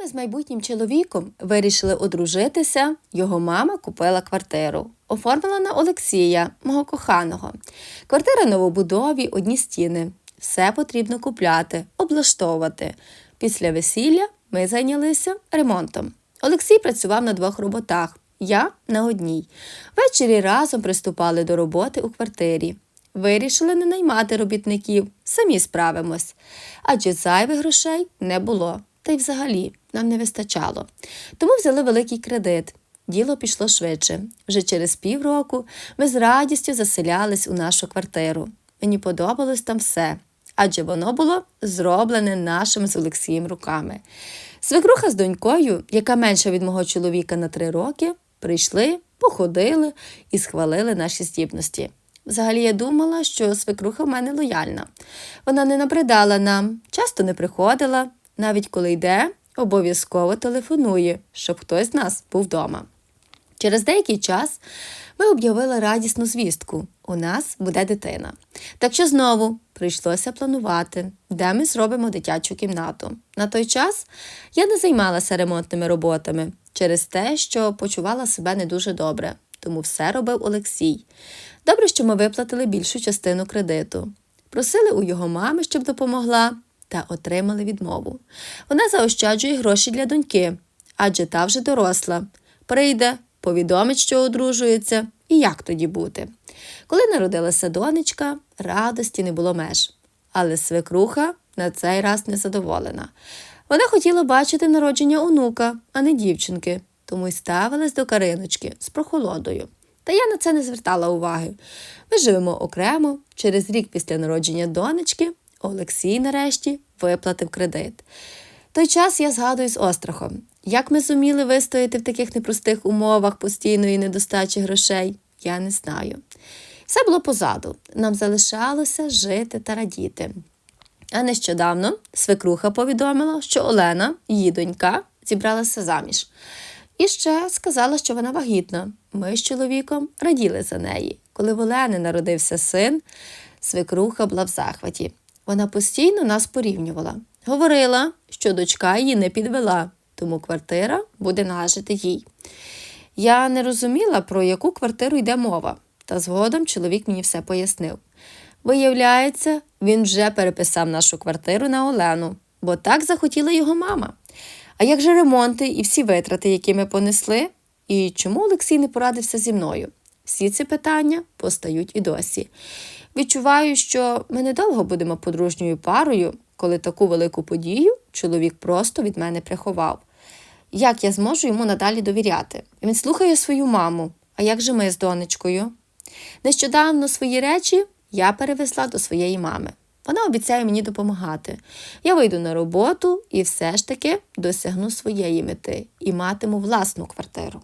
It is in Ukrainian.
ми з майбутнім чоловіком вирішили одружитися, його мама купила квартиру. Оформила на Олексія, мого коханого. Квартира новобудові, одні стіни. Все потрібно купляти, облаштовувати. Після весілля ми зайнялися ремонтом. Олексій працював на двох роботах, я на одній. Ввечері разом приступали до роботи у квартирі. Вирішили не наймати робітників, самі справимось. Адже зайвих грошей не було, та й взагалі нам не вистачало. Тому взяли великий кредит. Діло пішло швидше. Вже через півроку ми з радістю заселялись у нашу квартиру. Мені подобалось там все, адже воно було зроблене нашими з Олексієм руками. Свекруха з донькою, яка менша від мого чоловіка на три роки, прийшли, походили і схвалили наші здібності. Взагалі я думала, що свекруха в мене лояльна. Вона не набридала нам, часто не приходила, навіть коли йде, обов'язково телефонує, щоб хтось з нас був вдома. Через деякий час ми об'явили радісну звістку: у нас буде дитина. Так що знову прийшлося планувати, де ми зробимо дитячу кімнату. На той час я не займалася ремонтними роботами через те, що почувала себе не дуже добре, тому все робив Олексій. Добре, що ми виплатили більшу частину кредиту. Просили у його мами, щоб допомогла, та отримали відмову. Вона заощаджує гроші для доньки, адже та вже доросла. Прийде, повідомить, що одружується, і як тоді бути. Коли народилася донечка, радості не було меж. Але свекруха на цей раз не задоволена. Вона хотіла бачити народження онука, а не дівчинки, тому й ставилась до Кариночки з прохолодою. Та я на це не звертала уваги. Ми живемо окремо. Через рік після народження донечки Олексій нарешті виплатив кредит. Той час я згадую з острахом, як ми зуміли вистояти в таких непростих умовах постійної недостачі грошей, я не знаю. Все було позаду. Нам залишалося жити та радіти. А нещодавно свекруха повідомила, що Олена, її донька, зібралася заміж. І ще сказала, що вона вагітна. Ми з чоловіком раділи за неї. Коли в Олени народився син, свекруха була в захваті. Вона постійно нас порівнювала. Говорила, що дочка її не підвела, тому квартира буде належати їй. Я не розуміла, про яку квартиру йде мова, та згодом чоловік мені все пояснив. Виявляється, він вже переписав нашу квартиру на Олену, бо так захотіла його мама. А як же ремонти і всі витрати, які ми понесли? І чому Олексій не порадився зі мною? Всі ці питання постають і досі. Відчуваю, що ми недовго будемо подружньою парою, коли таку велику подію чоловік просто від мене приховав. Як я зможу йому надалі довіряти? Він слухає свою маму. А як же ми з донечкою? Нещодавно свої речі я перевезла до своєї мами. Вона обіцяє мені допомагати. Я вийду на роботу і все ж таки досягну своєї мети і матиму власну квартиру.